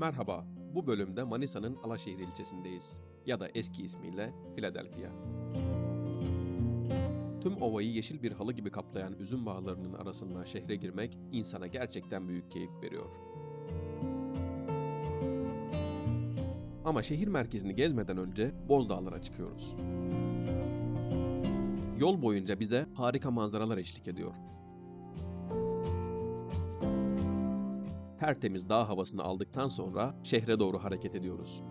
Merhaba, bu bölümde Manisa'nın Alaşehir ilçesindeyiz ya da eski ismiyle Philadelphia. Tüm ovayı yeşil bir halı gibi kaplayan üzüm bağlarının arasından şehre girmek insana gerçekten büyük keyif veriyor. Ama şehir merkezini gezmeden önce Bozdağlar'a çıkıyoruz. Yol boyunca bize harika manzaralar eşlik ediyor. Tertemiz dağ havasını aldıktan sonra şehre doğru hareket ediyoruz.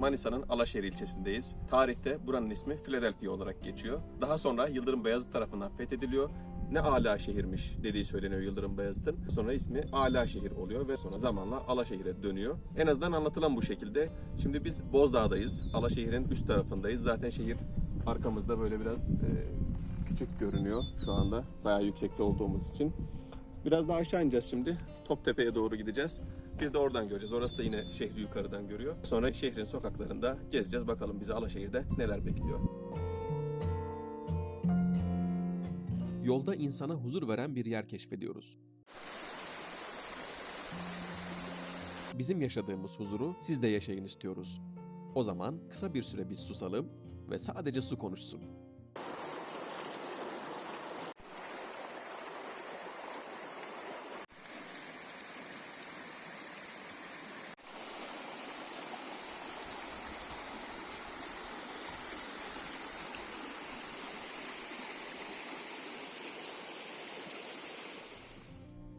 Manisa'nın Alaşehir ilçesindeyiz. Tarihte buranın ismi Philadelphia olarak geçiyor. Daha sonra Yıldırım Beyazıt tarafından fethediliyor. Ne ala şehirmiş dediği söyleniyor Yıldırım Beyazıt'ın. Sonra ismi Ala şehir oluyor ve sonra zamanla Alaşehir'e dönüyor. En azından anlatılan bu şekilde. Şimdi biz Bozdağ'dayız. Alaşehir'in üst tarafındayız. Zaten şehir arkamızda böyle biraz e, küçük görünüyor şu anda. Bayağı yüksekte olduğumuz için. Biraz daha aşağı ineceğiz şimdi. Toptepe'ye doğru gideceğiz. Bir de oradan göreceğiz. Orası da yine şehri yukarıdan görüyor. Sonra şehrin sokaklarında gezeceğiz. Bakalım bizi Alaşehir'de neler bekliyor. Yolda insana huzur veren bir yer keşfediyoruz. Bizim yaşadığımız huzuru siz de yaşayın istiyoruz. O zaman kısa bir süre biz susalım ve sadece su konuşsun.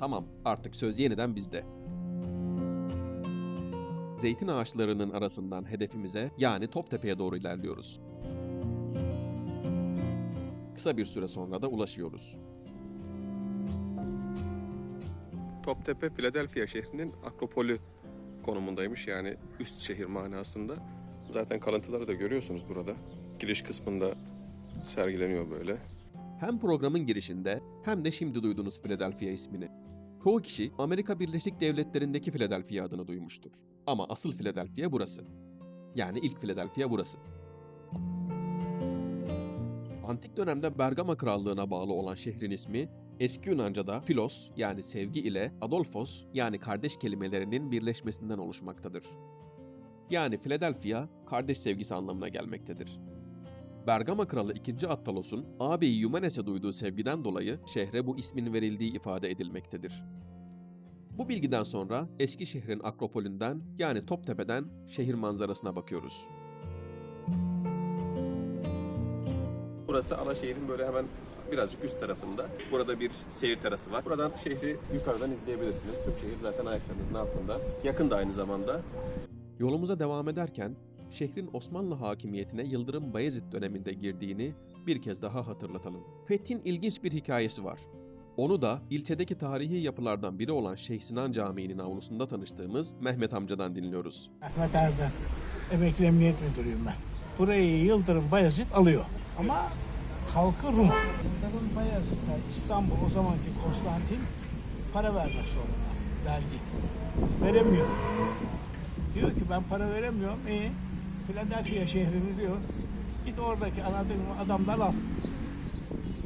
Tamam, artık söz yeniden bizde. Zeytin ağaçlarının arasından hedefimize yani Toptepe'ye doğru ilerliyoruz. Kısa bir süre sonra da ulaşıyoruz. Toptepe Philadelphia şehrinin akropolü konumundaymış. Yani üst şehir manasında. Zaten kalıntıları da görüyorsunuz burada. Giriş kısmında sergileniyor böyle. Hem programın girişinde hem de şimdi duyduğunuz Philadelphia ismini. Çoğu kişi Amerika Birleşik Devletleri'ndeki Philadelphia adını duymuştur. Ama asıl Philadelphia burası. Yani ilk Philadelphia burası. Antik dönemde Bergama Krallığı'na bağlı olan şehrin ismi eski Yunanca'da Philos yani sevgi ile Adolphos yani kardeş kelimelerinin birleşmesinden oluşmaktadır. Yani Philadelphia kardeş sevgisi anlamına gelmektedir. Bergama kralı 2. Attalos'un ağabeyi Yumenes'e duyduğu sevgiden dolayı şehre bu ismin verildiği ifade edilmektedir. Bu bilgiden sonra eski şehrin akropolünden yani Toptepe'den şehir manzarasına bakıyoruz. Burası Alaşehir'in böyle hemen birazcık üst tarafında. Burada bir seyir terası var. Buradan şehri yukarıdan izleyebilirsiniz. Tüm şehir zaten ayaklarınızın altında. Yakın da aynı zamanda. Yolumuza devam ederken şehrin Osmanlı hakimiyetine Yıldırım Bayezid döneminde girdiğini bir kez daha hatırlatalım. Fethin ilginç bir hikayesi var. Onu da ilçedeki tarihi yapılardan biri olan Şeyh Sinan Camii'nin avlusunda tanıştığımız Mehmet amcadan dinliyoruz. Ahmet Erdem. Emekli Emniyet Müdürüyüm ben. Burayı Yıldırım Bayezid alıyor. Ama halkı Rum. Yıldırım Bayezid'e İstanbul o zamanki Konstantin para vermek zorunda. Vergi. Veremiyor. Diyor ki ben para veremiyorum. İyi. Philadelphia şehrini diyor. Git oradaki anladığın mı adamdan al.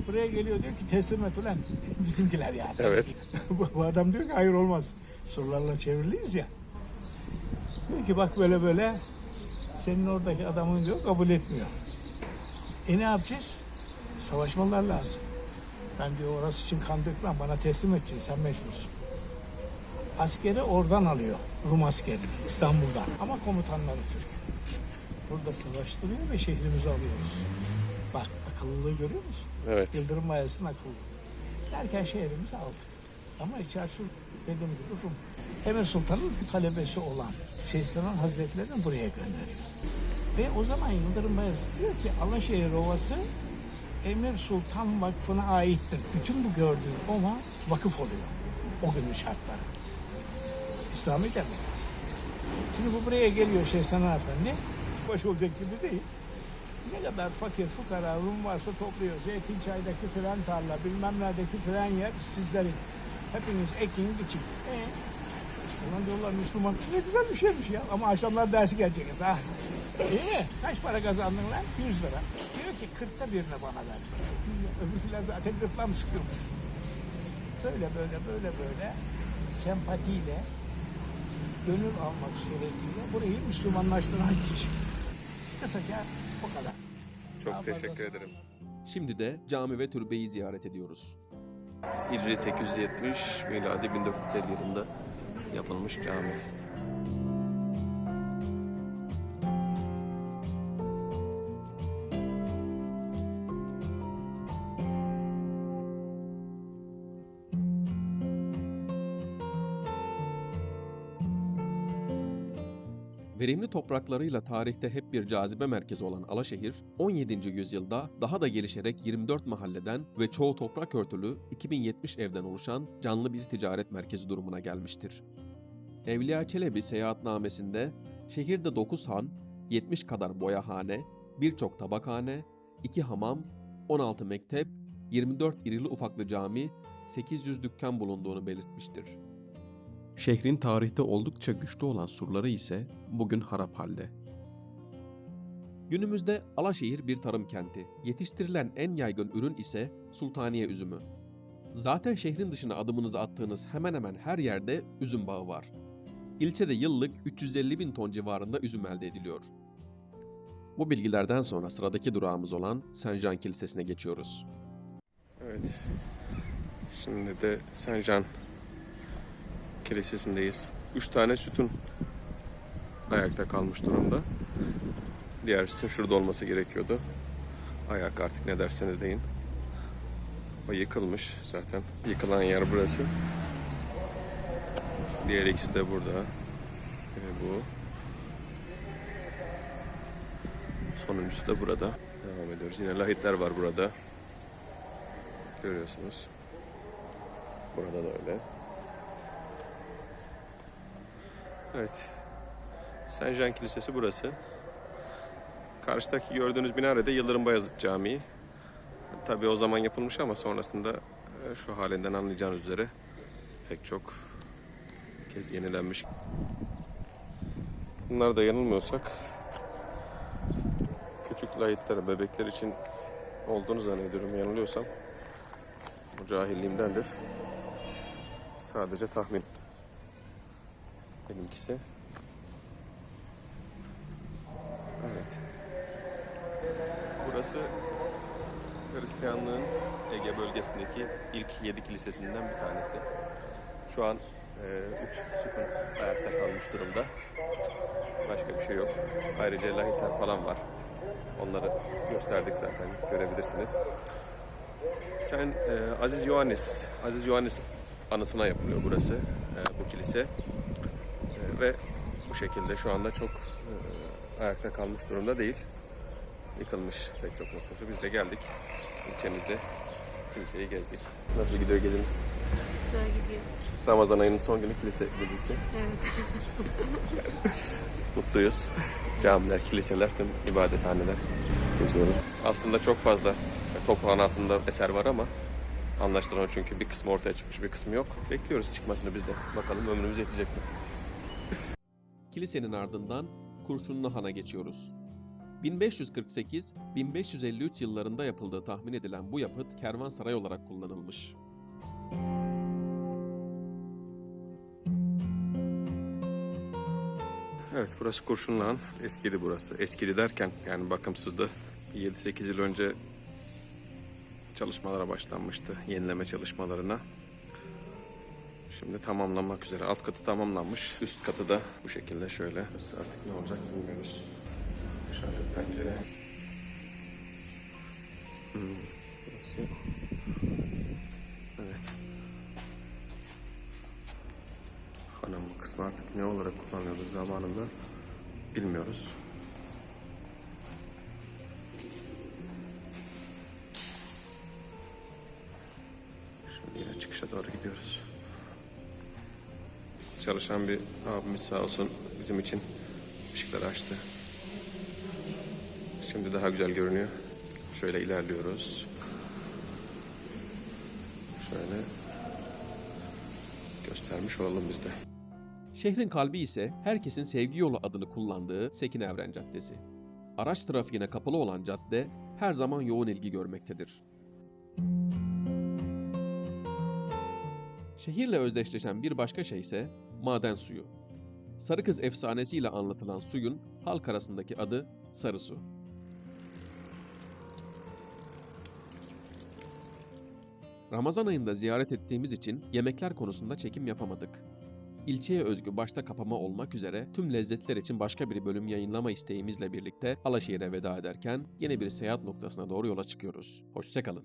Buraya geliyor diyor ki teslim et ulan. Bizimkiler yani. Evet. bu, bu adam diyor ki hayır olmaz. Sorularla çevriliyiz ya. Diyor ki bak böyle böyle senin oradaki adamın diyor kabul etmiyor. E ne yapacağız? Savaşmalar lazım. Ben diyor orası için kan dökmem bana teslim edeceksin sen mecbursun. Askeri oradan alıyor. Rum askeri İstanbul'dan. Ama komutanları Türk. Burada savaştırıyor ve şehrimizi alıyoruz. Bak akıllılığı görüyor musun? Evet. Yıldırım Bayezid'in akıllı. Derken şehrimizi aldık. Ama içerisi dediğim gibi Rum. Emir Sultan'ın talebesi olan Şeyh Sinan Hazretleri'ni buraya gönderiyor. Ve o zaman Yıldırım Bayezid diyor ki Alaşehir Ovası Emir Sultan Vakfı'na aittir. Bütün bu gördüğün ova vakıf oluyor. O günün şartları. İslami devlet. Şimdi bu buraya geliyor Şeyh Sinan Efendi. Boş olacak gibi değil. Ne kadar fakir fukara Rum varsa topluyor. Zeytinçay'daki fren tarla, bilmem neredeki fren yer sizlerin. Hepiniz ekin, biçin. E, Ulan diyorlar Müslüman ne güzel bir şeymiş ya. Ama akşamlar dersi geleceğiz ha. İyi mi? Kaç para kazandın lan? 100 lira. Diyor ki kırkta birini bana ver. Öbürküler zaten gırtlan sıkıyormuş. Böyle böyle böyle böyle sempatiyle gönül almak suretiyle burayı Müslümanlaştıran kişi. Kısaca o kadar. Çok Daha teşekkür ederim. Şimdi de cami ve türbeyi ziyaret ediyoruz. Hicri 870, miladi 1450 yılında yapılmış cami. Verimli topraklarıyla tarihte hep bir cazibe merkezi olan Alaşehir, 17. yüzyılda daha da gelişerek 24 mahalleden ve çoğu toprak örtülü 2070 evden oluşan canlı bir ticaret merkezi durumuna gelmiştir. Evliya Çelebi seyahatnamesinde şehirde 9 han, 70 kadar boyahane, birçok tabakhane, 2 hamam, 16 mektep, 24 irili ufaklı cami, 800 dükkan bulunduğunu belirtmiştir. Şehrin tarihte oldukça güçlü olan surları ise bugün harap halde. Günümüzde Alaşehir bir tarım kenti. Yetiştirilen en yaygın ürün ise sultaniye üzümü. Zaten şehrin dışına adımınızı attığınız hemen hemen her yerde üzüm bağı var. İlçede yıllık 350 bin ton civarında üzüm elde ediliyor. Bu bilgilerden sonra sıradaki durağımız olan Jean Kilisesi'ne geçiyoruz. Evet. Şimdi de Jean Kilisesi'ndeyiz. Üç tane sütun ayakta kalmış durumda. Diğer sütun şurada olması gerekiyordu. Ayak artık ne derseniz deyin. O yıkılmış zaten. Yıkılan yer burası. Diğer ikisi de burada. Ve bu. Sonuncusu da burada. Devam ediyoruz. Yine lahitler var burada. Görüyorsunuz. Burada da öyle. Evet. Saint Jean Kilisesi burası. Karşıdaki gördüğünüz minare Yıldırım Bayezid Camii. Tabii o zaman yapılmış ama sonrasında e, şu halinden anlayacağınız üzere pek çok kez yenilenmiş. Bunlar da yanılmıyorsak küçük layitlere, bebekler için olduğunu zannediyorum. Yanılıyorsam bu cahilliğimdendir. Sadece tahmin. Benimkisi. Evet. Burası Hristiyanlığın Ege bölgesindeki ilk yedi kilisesinden bir tanesi. Şu an e, üç sütun ayakta kalmış durumda. Başka bir şey yok. Ayrıca lahitler falan var. Onları gösterdik zaten görebilirsiniz. Sen e, Aziz Yohannes, Aziz Yohannes anısına yapılıyor burası, e, bu kilise. Ve bu şekilde şu anda çok e, ayakta kalmış durumda değil. Yıkılmış pek çok noktası. Biz de geldik ilçemizde kiliseyi gezdik. Nasıl gidiyor gezimiz? Güzel gidiyor. Ramazan ayının son günü kilise gezisi. Evet. Mutluyuz. Camiler, kiliseler, tüm ibadethaneler geziyoruz. Aslında çok fazla toprağın altında eser var ama anlaştıran o çünkü bir kısmı ortaya çıkmış bir kısmı yok. Bekliyoruz çıkmasını biz de. Bakalım ömrümüz yetecek mi? Kilisenin ardından Kurşunlu Han'a geçiyoruz. 1548-1553 yıllarında yapıldığı tahmin edilen bu yapıt kervansaray olarak kullanılmış. Evet burası Kurşunluhan. Eskidi burası. Eskidi derken yani bakımsızdı. 7-8 yıl önce çalışmalara başlanmıştı. Yenileme çalışmalarına. Şimdi tamamlanmak üzere. Alt katı tamamlanmış. Üst katı da bu şekilde şöyle. Artık ne olacak bilmiyoruz. Dışarıda pencere. Hmm. Evet. Hanım bu kısmı artık ne olarak kullanıyordu zamanında bilmiyoruz. Şimdi yine çıkışa doğru gidiyoruz. Çalışan bir abimiz sağ olsun bizim için ışıkları açtı. Şimdi daha güzel görünüyor. Şöyle ilerliyoruz. Şöyle göstermiş olalım biz de. Şehrin kalbi ise herkesin sevgi yolu adını kullandığı Sekin Evren Caddesi. Araç trafiğine kapalı olan cadde her zaman yoğun ilgi görmektedir. Şehirle özdeşleşen bir başka şey ise maden suyu. Sarı Kız efsanesiyle anlatılan suyun halk arasındaki adı Sarı Su. Ramazan ayında ziyaret ettiğimiz için yemekler konusunda çekim yapamadık. İlçeye özgü başta kapama olmak üzere tüm lezzetler için başka bir bölüm yayınlama isteğimizle birlikte Alaşehir'e veda ederken yeni bir seyahat noktasına doğru yola çıkıyoruz. Hoşçakalın.